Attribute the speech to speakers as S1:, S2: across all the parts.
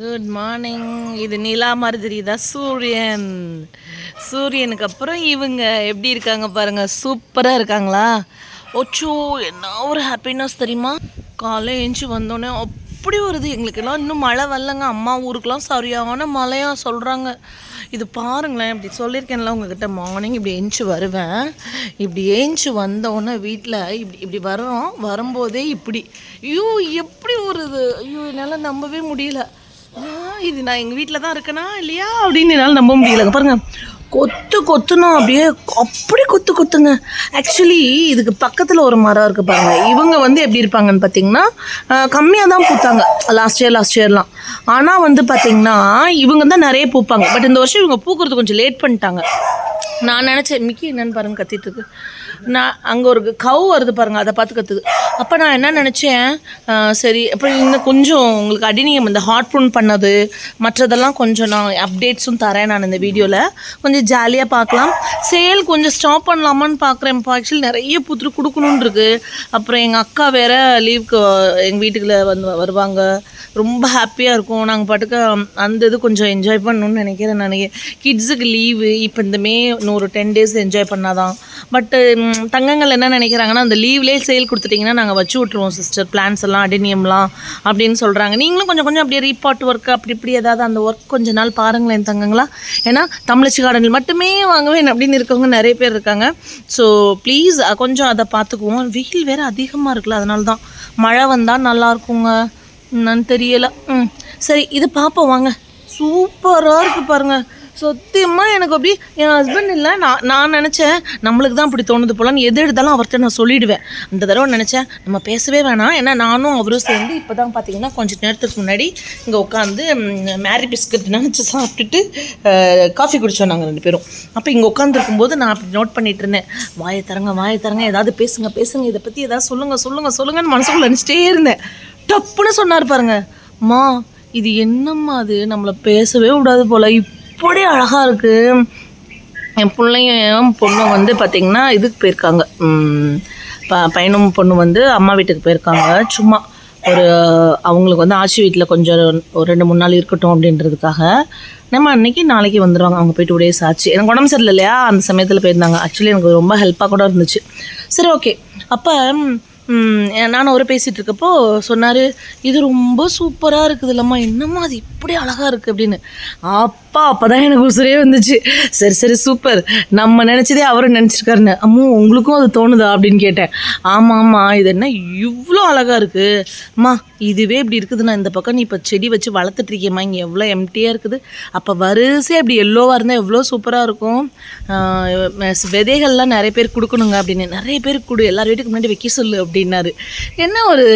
S1: Good morning இது நிலா மாதிரி தெரியுதா சூரியன். சூரியனுக்கு அப்புறம் இவங்க எப்படி இருக்காங்க பாருங்கள் சூப்பராக இருக்காங்களா? ஓச்சோ என்ன ஒரு ஹாப்பினஸ் தெரியுமா? காலை எழுந்துச்சி வந்தோடனே அப்படி வருது. எங்களுக்கெல்லாம் இன்னும் மழை வரலங்க. அம்மா ஊருக்கெலாம் சரியான மழையாக சொல்கிறாங்க இது பாருங்களேன் இப்படி சொல்லியிருக்கேன்ல உங்ககிட்ட மார்னிங் இப்படி ஏஞ்சி வருவேன். இப்படி ஏஞ்சி வந்தோடனே வீட்டில் இப்படி இப்படி வரோம் வரும்போதே இப்படி. ஐயோ எப்படி வருது? ஐயோ என்னால் நம்பவே முடியல. இது நான் எங்கள் வீட்டில் தான் இருக்கேனா இல்லையா அப்படின்னு என்னால் நம்ப முடியல. பாருங்க. கொத்து கொத்துனா அப்படியே அப்படி கொத்து கொத்துங்க. ஆக்சுவலி இதுக்கு பக்கத்தில் ஒரு மரம் இருக்குது பாருங்க. இவங்க வந்து எப்படி இருப்பாங்கன்னு பார்த்தீங்கன்னா கம்மியாக தான் பூத்தாங்க. லாஸ்ட் இயர் லாஸ்ட் இயர்லாம் ஆனால் வந்து பார்த்தீங்கன்னா இவங்க தான் நிறைய பூப்பாங்க. பட் இந்த வருஷம் இவங்க பூக்கிறது கொஞ்சம் லேட் பண்ணிட்டாங்க. நான் நினச்சேன் மிக்கி என்னன்னு பாருங்க கத்திட்டு இருக்கு. நான் அங்கே ஒரு கவு வருது பாருங்க அதை பார்த்து கத்துது. அப்போ நான் என்ன நினச்சேன் சரி அப்புறம் இன்னும் கொஞ்சம் உங்களுக்கு அடினியம் இந்த ஹாட் ப்ரூன் பண்ணது மற்றதெல்லாம் கொஞ்சம் நான் அப்டேட்ஸும் தரேன் நான் இந்த வீடியோவில் கொஞ்சம் ஜாலியாக பார்க்கலாம். சேல் கொஞ்சம் ஸ்டாப் பண்ணலாமான்னு பார்க்குறேன் இப்போ ஆக்சுவலி நிறைய புத்துரு கொடுக்கணுன்ருக்கு அப்புறம் எங்கள் அக்கா வேற லீவுக்கு எங்கள் வீட்டுக்குள்ளே வந்து வருவாங்க. ரொம்ப ஹாப்பியாக இருக்கும். நாங்கள் பாட்டுக்கு அந்த இது கொஞ்சம் என்ஜாய் பண்ணணும்னு நினைக்கிறேன் நான். கிட்ஸுக்கு லீவு இப்போ இந்த மே இன்னும் ஒரு டென் டேஸ் என்ஜாய் பண்ணாதான். பட்டு தங்கங்கள் என்ன நினைக்கிறாங்கன்னா அந்த லீவ்லேயே சேல் கொடுத்துட்டிங்கன்னா நாங்கள் வச்சு விட்ருவோம் சிஸ்டர் பிளான்ஸ் எல்லாம் அடினியம்லாம் அப்படின்னு சொல்கிறாங்க நீங்களும் கொஞ்சம் கொஞ்சம் அப்படியே ரீபார்ட் ஒர்க் அப்படி இப்படி ஏதாவது அந்த ஒர்க் கொஞ்ச நாள் பாருங்களேன் தங்கங்களா. ஏன்னா தமிழச்சி கார்டனில் மட்டுமே வாங்குவேன் அப்படின்னு இருக்கவங்க நிறைய பேர் இருக்காங்க. ஸோ ப்ளீஸ் கொஞ்சம் அதை பார்த்துக்குவோம். வெயில் வேறு அதிகமாக இருக்குல்ல அதனால தான் மழை வந்தால் நல்லா இருக்குங்க. என்னன்னு தெரியலை. ம் சரி இது பார்ப்போம் வாங்க. சூப்பராக இருக்குது பாருங்கள் சத்தியமாக எனக்கு அப்படி? என் ஹஸ்பண்ட் இல்லை. நான் நான் நினச்சேன் நம்மளுக்கு தான் அப்படி தோணுது போலன்னு எது எடுத்தாலும் அவர்கிட்ட நான் சொல்லிடுவேன். அந்த தடவை நினச்சேன் நம்ம பேசவே வேணாம். ஏன்னா நானும் அவரும் சேர்ந்து இப்போ தான் பார்த்தீங்கன்னா கொஞ்சம் நேரத்துக்கு முன்னாடி இங்கே உட்காந்து மேரி பிஸ்கட் நினச்சி சாப்பிட்டுட்டு காஃபி குடித்தோம் நாங்கள் ரெண்டு பேரும். அப்போ இங்கே உட்காந்துருக்கும்போது நான் அப்படி நோட் பண்ணிட்டு இருந்தேன். வாயை தரங்க வாயை தரங்க ஏதாவது பேசுங்க பேசுங்க இதை பற்றி ஏதாவது சொல்லுங்கள் சொல்லுங்கள் சொல்லுங்கன்னு மனசுக்குள்ள நினச்சிட்டே இருந்தேன். டப்புன்னு சொன்னார் பாருங்க. அம்மா இது என்னம்மா அது? நம்மளை பேசவே விடாது போல. இப்படி அழகாக இருக்குது என் பிள்ளையும் பொண்ணும் வந்து பார்த்திங்கன்னா இதுக்கு போயிருக்காங்க. ப பையனும் பொண்ணு வந்து அம்மா வீட்டுக்கு போயிருக்காங்க. சும்மா ஒரு அவங்களுக்கு வந்து ஆட்சி வீட்டில் கொஞ்சம் ஒரு ரெண்டு மூணு நாள் இருக்கட்டும் அப்படின்றதுக்காக. நம்ம அன்றைக்கி நாளைக்கு வந்துடுவாங்க அவங்க போய் டூ டேஸ் ஆச்சு. எனக்கு உடம்பு சரியில்லை இல்லையா? அந்த சமயத்தில் போயிருந்தாங்க. ஆக்சுவலி எனக்கு ரொம்ப ஹெல்ப்பாக கூட இருந்துச்சு. சரி ஓகே அப்போ நான் அவர் பேசிகிட்டு இருக்கப்போ சொன்னார் இது ரொம்ப சூப்பராக இருக்குது இல்லைம்மா. என்னம்மா அது இப்படி அழகாக இருக்குது அப்படின்னு. அப்பா அப்போ தான் எனக்கு உசுரே வந்துச்சு. சரி சரி சூப்பர் நம்ம நினச்சதே அவரும் நினச்சிருக்காருன்னு. அம்மோ உங்களுக்கும் அது தோணுதா அப்படின்னு கேட்டேன். ஆமாம் ஆமாம் இது என்ன இவ்வளோ அழகாக இருக்குது அம்மா இதுவே இப்படி இருக்குதுன்னா இந்த பக்கம் நீ இப்போ செடி வச்சு வளர்த்துட்ருக்கியம்மா இங்கே எவ்வளோ எம்டியாக இருக்குது. அப்போ வரிசையாக இப்படி எல்லோவாக இருந்தால் எவ்வளோ சூப்பராக இருக்கும். விதைகள்லாம் நிறைய பேர் கொடுக்கணுங்க அப்படின்னு. நிறைய பேர் கொடு. எல்லார் வீட்டுக்கு முன்னாடி வைக்க சொல்லு அப்படின்னாரு. என்ன ஒரு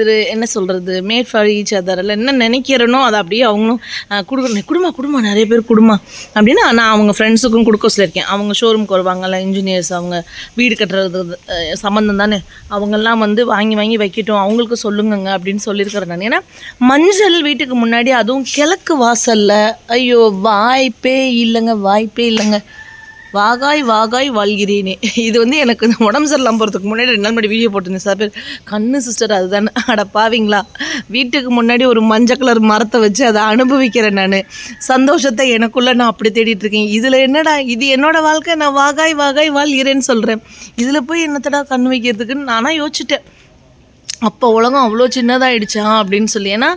S1: இது என்ன சொல்கிறது மேட் ஃபார் ஈச் அதரில் என்ன நினைக்கிறனோ அதை அப்படியே அவங்களும் கொடுக்க கொடுக்கணும் குடுமா குடுமா நிறைய பேர் குடுமா. அப்படின்னு நான் அவங்க ஃப்ரெண்ட்ஸுக்கும் கொடுக்க சொல்லியிருக்கேன். அவங்க ஷோரூம்க்கு வருவாங்கல்ல இன்ஜினியர்ஸ் அவங்க வீடு கட்டுறது சம்மந்தம் தானே. அவங்கெல்லாம் வந்து வாங்கி வாங்கி வைக்கட்டும். அவங்களுக்கு சொல்லுங்கங்க அப்படின்னு சொல்லியிருக்கிறேன் நான். ஏன்னா மஞ்சள் வீட்டுக்கு முன்னாடி அதுவும் கிழக்கு வாசலில். ஐயோ வாய்ப்பே இல்லைங்க வாய்ப்பே இல்லைங்க. வாகாய் வாகாய் வாழ்கிறேனே. இது வந்து எனக்கு இந்த உடம்பு சரியில்லாமல் போகிறதுக்கு முன்னாடி ரெண்டு நாள் முன்னாடி வீடியோ போட்டிருந்தேன். சார் பேர் கண்ணு சிஸ்டர் அதுதானே. அட பாவீங்களா. வீட்டுக்கு முன்னாடி ஒரு மஞ்சள் கலர் மரத்தை வச்சு அதை அனுபவிக்கிறேன் நான். சந்தோஷத்தை எனக்குள்ளே நான் அப்படி தேடிட்டு இருக்கேன். இதில் என்னடா இது என்னோடய வாழ்க்கை நான் வாகாய் வாகாய் வாழ்கிறேன்னு சொல்கிறேன் இதில் போய் என்னத்தடா கண் வைக்கிறதுக்குன்னு நானாக யோசிச்சிட்டேன். அப்போ உலகம் அவ்வளோ சின்னதாயிடுச்சா அப்படின்னு சொல்லி. ஏன்னா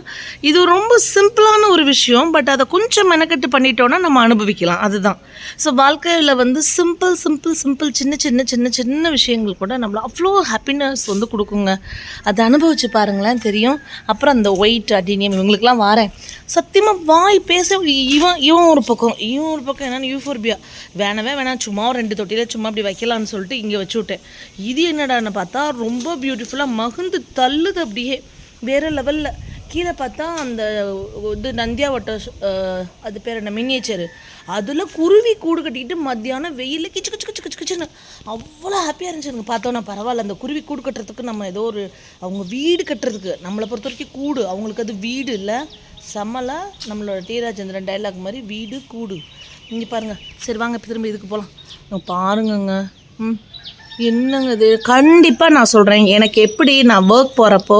S1: இது ரொம்ப சிம்பிளான ஒரு விஷயம் பட் அதை கொஞ்சம் மெனக்கட்டு பண்ணிட்டோன்னா நம்ம அனுபவிக்கலாம். அதுதான். ஸோ வாழ்க்கையில் வந்து சிம்பிள் சிம்பிள் சிம்பிள் சின்ன சின்ன சின்ன சின்ன விஷயங்கள் கூட நம்மள அவ்வளோ ஹாப்பினஸ் வந்து கொடுக்குங்க. அதை அனுபவிச்சு பாருங்களேன் தெரியும். அப்புறம் அந்த ஒயிட் அடினியம் இவங்களுக்குலாம் வாரேன். சத்தியமாக வாய் பேச இவன் இவன் ஒரு பக்கம் இவன் ஒரு பக்கம் என்னென்னு யூஃபோர்பியா வேணவே வேணாம் சும்மா ஒரு ரெண்டு தொட்டியில் சும்மா அப்படி வைக்கலாம்னு சொல்லிட்டு இங்கே வச்சு விட்டேன். இது என்னடான்னு பார்த்தா ரொம்ப பியூட்டிஃபுல்லாக மகுந்து தள்ளுது அப்படியே. வேறு லெவலில் கீழே பார்த்தா அந்த இது நந்தியா வட்ட அது பேர் என்ன மினியேச்சர் அதில் குருவி கூடு கட்டிக்கிட்டு மத்தியானம் வெயிலில் கிச்சு கிச்சு கிச்சு கிச்சு கிச்சுன்னு அவ்வளோ ஹாப்பியாக இருந்துச்சு எனக்கு. பார்த்தோன்னா பரவாயில்ல அந்த குருவி கூடு கட்டுறதுக்கு நம்ம ஏதோ ஒரு அவங்க வீடு கட்டுறதுக்கு நம்மளை பொறுத்த வரைக்கும் கூடு. அவங்களுக்கு அது வீடு இல்லை. செம்மலாக நம்மளோட டி ராஜேந்திரன் டைலாக் மாதிரி வீடு கூடு. இங்கே பாருங்க. சரி வாங்க இப்போ திரும்ப இதுக்கு போகலாம் பாருங்கங்க. ம். என்னங்க இது? கண்டிப்பாக நான் சொல்கிறேன் எனக்கு எப்படி நான் ஒர்க் போகிறப்போ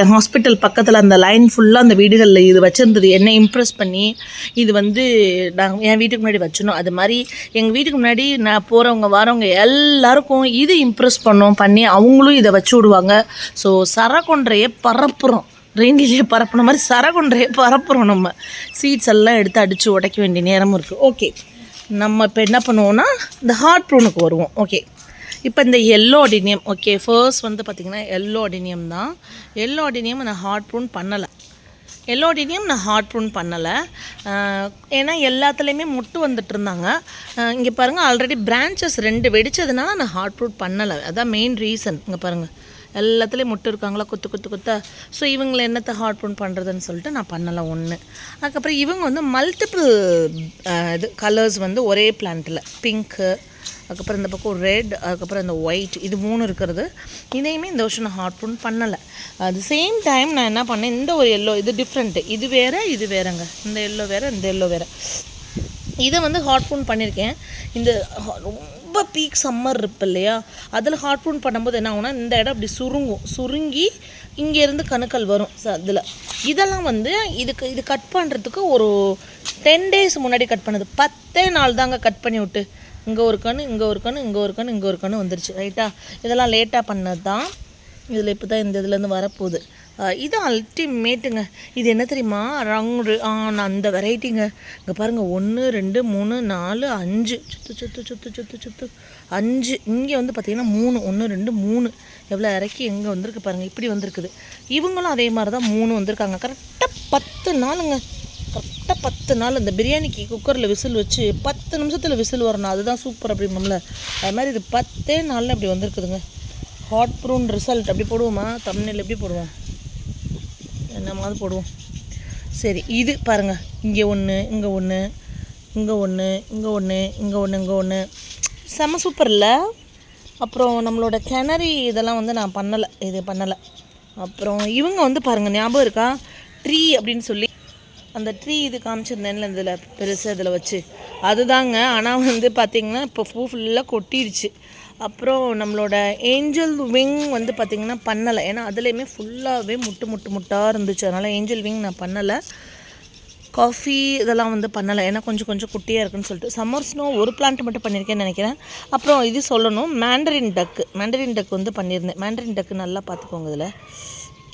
S1: என் ஹாஸ்பிட்டல் பக்கத்தில் அந்த லைன் ஃபுல்லாக அந்த வீடுகளில் இது வச்சுருந்தது. என்னை இம்ப்ரெஸ் பண்ணி இது வந்து நாங்கள் என் வீட்டுக்கு முன்னாடி வச்சிடணும். அது மாதிரி எங்கள் வீட்டுக்கு முன்னாடி நான் போகிறவங்க வரவங்க எல்லாருக்கும் இது இம்ப்ரெஸ் பண்ணோம் பண்ணி அவங்களும் இதை வச்சு விடுவாங்க. ஸோ சரக்கொன்றையே பரப்புகிறோம் ரெயின்லேயே பரப்புன மாதிரி சரகொன்றையை பரப்புகிறோம் நம்ம. சீட்ஸ் எல்லாம் எடுத்து அடித்து உடைக்க வேண்டிய நேரமும் இருக்குது ஓகே நம்ம இப்போ என்ன பண்ணுவோம்னா இந்த ஹார்ட் ப்ரூனுக்கு வருவோம். ஓகே இப்போ இந்த எல்லோ அடினியம் ஓகே ஃபர்ஸ்ட் வந்து பார்த்திங்கன்னா எல்லோ அடினியம் தான். எல்லோ அடினியம் நான் ஹார்ட் ப்ரூன் பண்ணலை. எல்லோ அடினியம் நான் ஹார்ட் ப்ரூன் பண்ணலை. ஏன்னா எல்லாத்துலேயுமே முட்டு வந்துட்டு இருந்தாங்க. இங்கே பாருங்கள் ஆல்ரெடி பிரான்ச்சஸ் ரெண்டு வெடிச்சதுனால நான் ஹார்ட் ப்ரூன் பண்ணலை. அதான் மெயின் ரீசன் இங்கே பாருங்கள் எல்லாத்துலேயும் முட்டு இருக்காங்களா குத்து குத்து குத்தா. ஸோ இவங்களை என்னத்தை ஹார்ட் ப்ரூன் பண்ணுறதுன்னு சொல்லிட்டு நான் பண்ணலை ஒன்று அதுக்கப்புறம் இவங்க வந்து மல்டிபிள் இது கலர்ஸ் வந்து ஒரே பிளான்ட்டில் பிங்க்கு அதுக்கப்புறம் இந்த பக்கம் ரெட் அதுக்கப்புறம் இந்த ஒயிட் இது மூணு இருக்கிறது. இதையுமே இந்த வருஷம் நான் ஹார்ட் ப்ரூன் பண்ணலை. அது சேம் டைம் நான் என்ன பண்ணேன் இந்த ஒரு எல்லோ இது டிஃப்ரெண்ட்டு இது வேறு இது வேறங்க. இந்த எல்லோ வேறு இந்த எல்லோ வேறு. இதை வந்து ஹாட் ப்ரூன் பண்ணியிருக்கேன் இந்த ரொம்ப பீக் சம்மர் இருப்பு இல்லையா? அதில் ஹாட் ப்ரூன் பண்ணும்போது என்ன ஆகுனா இந்த இடம் அப்படி சுருங்கும். சுருங்கி இங்கேருந்து கணுக்கள் வரும். ச அதில் இதெல்லாம் வந்து இதுக்கு இது கட் பண்ணுறதுக்கு ஒரு டென் டேஸ் முன்னாடி கட் பண்ணது. பத்தே நாள் தாங்க கட் பண்ணி விட்டு இங்கே ஒரு கண் இங்கே ஒரு கண் இங்கே ஒரு கண் இங்கே ஒரு கண் வந்துருச்சு. ரைட்டா? இதெல்லாம் லேட்டாக பண்ணது தான் இதில் இப்போ தான் இந்த இதுலேருந்து வரப்போகுது. இது அல்டிமேட்டுங்க இது என்ன தெரியுமா? ரங்கு நான் அந்த வெரைட்டிங்க இங்கே பாருங்கள் ஒன்று ரெண்டு மூணு நாலு அஞ்சு. சுத்து சுத்து சுத்து சுத்து சுத்து. அஞ்சு. இங்கே வந்து பார்த்திங்கன்னா மூணு. ஒன்று ரெண்டு மூணு. எவ்வளோ இறக்கி எங்கே வந்திருக்கு பாருங்கள் இப்படி வந்திருக்குது. இவங்களும் அதே மாதிரி தான் மூணு வந்திருக்காங்க. கரெக்டாக பத்து நாளுங்க. கரெக்டாக பத்து நாள் அந்த பிரியாணிக்கு குக்கரில் விசில் வச்சு பத்து நிமிஷத்தில் விசில் வரணும். அதுதான் சூப்பர் அப்படிம்போம்ல அது மாதிரி இது பத்தே நாளில் இப்படி வந்திருக்குதுங்க. ஹாட் ப்ரூன் ரிசல்ட் அப்படி போடுவோமா? தமிழில் எப்படி போடுவோம்? என்ன மாதிரி போடுவோம். சரி இது பாருங்கள் இங்கே ஒன்று இங்கே ஒன்று இங்கே ஒன்று இங்கே ஒன்று இங்கே ஒன்று இங்கே ஒன்று செம சூப்பர் இல்லை? அப்புறம் நம்மளோட கிணறி இதெல்லாம் வந்து நான் பண்ணலை. இது பண்ணலை. அப்புறம் இவங்க வந்து பாருங்கள் ஞாபகம் இருக்கா? ட்ரீ அப்படின்னு சொல்லி அந்த ட்ரீ இது காமிச்சிருந்தேன்ல இதில் பெருசு இதில் வச்சு. அதுதாங்க ஆனால் வந்து பார்த்திங்கன்னா இப்போ பூ ஃபுல்லாக கொட்டிடுச்சு. அப்புறம் நம்மளோட ஏஞ்சல் விங் வந்து பார்த்திங்கன்னா பண்ணலை. ஏன்னா அதுலேயுமே ஃபுல்லாகவே முட்டு முட்டு முட்டாக இருந்துச்சு. அதனால் ஏஞ்சல் விங் நான் பண்ணலை. காஃபி இதெல்லாம் வந்து பண்ணலை. ஏன்னா கொஞ்சம் கொஞ்சம் குட்டியாக இருக்குன்னு சொல்லிட்டு. சம்மர் ஸ்னோ ஒரு பிளான்ட் மட்டும் பண்ணியிருக்கேன்னு நினைக்கிறேன். அப்புறம் இது சொல்லணும். மேண்டரின் டக்கு மேண்டரின் டக் வந்து பண்ணியிருந்தேன். மேண்டரின் டக்கு நல்லா பார்த்துக்கோங்க இதில்.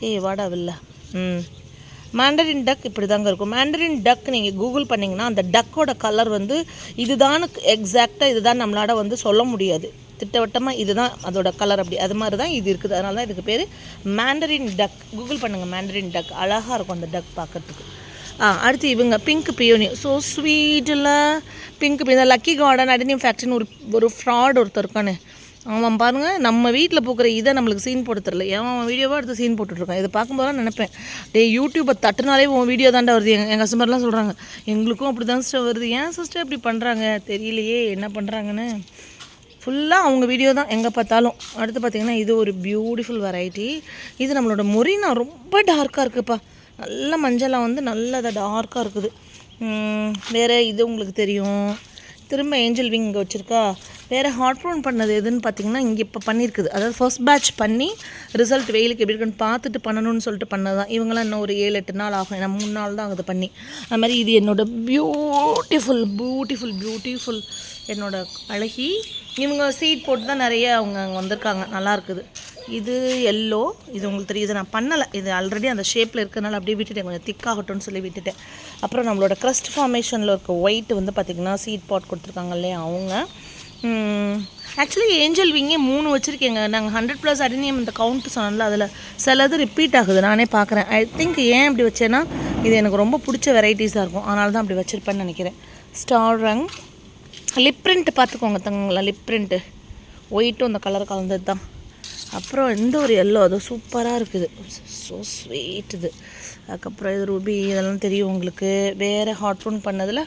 S1: ஏய் வாடா வில்ல. ம். மேண்டரின் டக் இப்படி தாங்க இருக்கும். மேண்டரின் டக் நீங்கள் கூகுள் பண்ணிங்கன்னா அந்த டக்கோட கலர் வந்து இதுதான் எக்ஸாக்டாக இதுதான் நம்மளால் வந்து சொல்ல முடியாது. திட்டவட்டமாக இதுதான் அதோட கலர் அப்படி. அது மாதிரி தான் இது இருக்குது. அதனால தான் இதுக்கு பேர் மேண்டரின் டக் கூகுள் பண்ணுங்கள் மேண்டரின் டக் அழகாக இருக்கும் அந்த டக் பார்க்கறதுக்கு. ஆ அடுத்து இவங்க பிங்க் பியோனி ஸோ ஸ்வீட்டில் பிங்க் இந்த லக்கி கார்டன் அடினியம் ஃபேக்ட்ரின்னு ஒரு ஒரு ஃப்ராட் ஒருத்தர் இருக்கானே. அவன் பாருங்க நம்ம வீட்டில் பூக்கிற இதை நம்மளுக்கு சீன் போட்டு தரல ஏன் அவன் வீடியோவாக எடுத்து சீன் போட்டுட்ருக்கான். இதை பார்க்கும்போது நினைப்பேன். டே யூடியூப்பை தட்டுனாலே உன் வீடியோ தாண்டா வருது. எங்கள் என் கஸ்டமர்லாம் சொல்கிறாங்க எங்களுக்கும் அப்படி தான் சிஸ்டர் வருது. ஏன் சிஸ்டர் இப்படி பண்ணுறாங்க தெரியலையே என்ன பண்ணுறாங்கன்னு ஃபுல்லாக அவங்க வீடியோ தான். எங்கே பார்த்தாலும். அடுத்து பார்த்திங்கன்னா இது ஒரு பியூட்டிஃபுல் வெரைட்டி இது நம்மளோட மொரினா ரொம்ப டார்க்காக இருக்குப்பா. நல்ல மஞ்சளாக வந்து நல்லதாக டார்க்காக இருக்குது. வேறு இது உங்களுக்கு தெரியும். திரும்ப ஏஞ்சல் விங் இங்கே வச்சுருக்கா? வேறு ஹாட் ப்ரௌன் பண்ணது எதுன்னு பார்த்தீங்கன்னா இங்கே இப்போ பண்ணியிருக்குது அதாவது ஃபர்ஸ்ட் பேட்ச் பண்ணி ரிசல்ட் வெயிலுக்கு எப்படி இருக்குன்னு பார்த்துட்டு பண்ணணும்னு சொல்லிட்டு பண்ணது தான் இவங்களாம் இன்னும் ஒரு ஏழு எட்டு நாள் ஆகும். ஏன்னா மூணு நாள் தான் ஆகுது பண்ணி. அது மாதிரி இது என்னோட பியூட்டிஃபுல் பியூட்டிஃபுல் பியூட்டிஃபுல் என்னோடய அழகி. இவங்க சீட் போட்டு தான் நிறைய அவங்க அங்கே வந்திருக்காங்க. நல்லா இருக்குது. இது எல்லோ இது உங்களுக்கு தெரியுது நான் பண்ணலை. இது ஆல்ரெடி அந்த ஷேப்பில் இருக்கிறனால அப்படியே விட்டுட்டேன். கொஞ்சம் திக்காகட்டும்னு சொல்லி விட்டுட்டேன். அப்புறம் நம்மளோட க்ரஸ்ட் ஃபார்மேஷனில் இருக்க ஒயிட் வந்து பார்த்திங்கன்னா சீட் பாட் கொடுத்துருக்காங்க இல்லையா அவங்க. ஆக்சுவலி ஏஞ்சல் விங்கே மூணு வச்சுருக்கேங்க. நாங்கள் ஹண்ட்ரட் ப்ளஸ் அடினியம் இந்த கவுண்ட் சொன்னல அதில் சிலது ரிப்பீட் ஆகுது. நானே பார்க்குறேன் ஐ திங்க் ஏன் அப்படி வச்சேன்னா இது எனக்கு ரொம்ப பிடிச்ச வெரைட்டிஸாக இருக்கும். அதனால தான் அப்படி வச்சுருப்பேன்னு நினைக்கிறேன். ஸ்டார் ரங் லிப் பிரிண்ட் பார்த்துக்கோங்க தங்களா லிப் பிரிண்ட்டு ஒயிட்டும் இந்த கலர் கலந்தது தான் அப்புறம் இந்த ஒரு எல்லோ அது சூப்பராக இருக்குது. ஸோ ஸ்வீட் இது. அதுக்கப்புறம் இது ரூபி இதெல்லாம் தெரியும் உங்களுக்கு. வேறு ஹாட் ப்ரூன் பண்ணதில்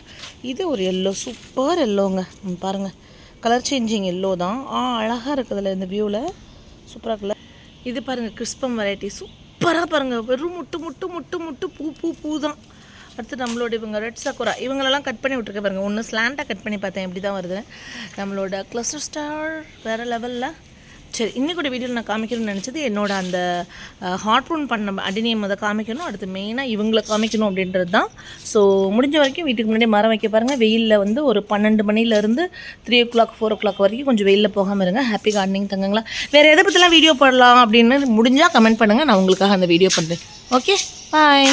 S1: இது ஒரு எல்லோ சூப்பர் எல்லோங்க பாருங்கள் கலர் சேஞ்சிங் எல்லோ தான். ஆ அழகாக இருக்குதுல்ல இந்த வியூவில் சூப்பராக இருக்குல்ல. இது பாருங்கள் கிறிஸ்பம் வெரைட்டி சூப்பராக பாருங்கள் வெறும் முட்டு முட்டு முட்டு முட்டு பூ பூ பூ தான். அடுத்து நம்மளோட இவங்க ரெட் சக்குரா இவங்களெல்லாம் கட் பண்ணி விட்ருக்கேன் பாருங்கள் ஒன்று ஸ்லாண்டாக கட் பண்ணி பார்த்தேன். இப்படி தான் வருது. நம்மளோட கிளஸ்டர் ஸ்டார் வேறு லெவலில் சரி இன்றைக்கூட வீடியோவில் நான் காமிக்கணும்னு நினச்சது என்னோட அந்த ஹாட் ப்ரூன் பண்ண அடினியம் அதை காமிக்கணும் அடுத்து மெயினாக இவங்களை காமிக்கணும் அப்படின்றது தான். ஸோ முடிஞ்ச வரைக்கும் வீட்டுக்கு முன்னாடி மரம் வைக்க பாருங்கள் வெயிலில் வந்து ஒரு பன்னெண்டு மணிலேருந்து three o'clock four o'clock வரைக்கும் கொஞ்சம் வெயிலில் போகாமல் இருங்க. ஹாப்பி கார்டனிங் தங்கங்களா. வேறு எதை பற்றிலாம் வீடியோ போடலாம் அப்படின்னு முடிஞ்சால் கமெண்ட் பண்ணுங்கள் நான் உங்களுக்காக அந்த வீடியோ பண்ணுறேன் ஓகே பாய்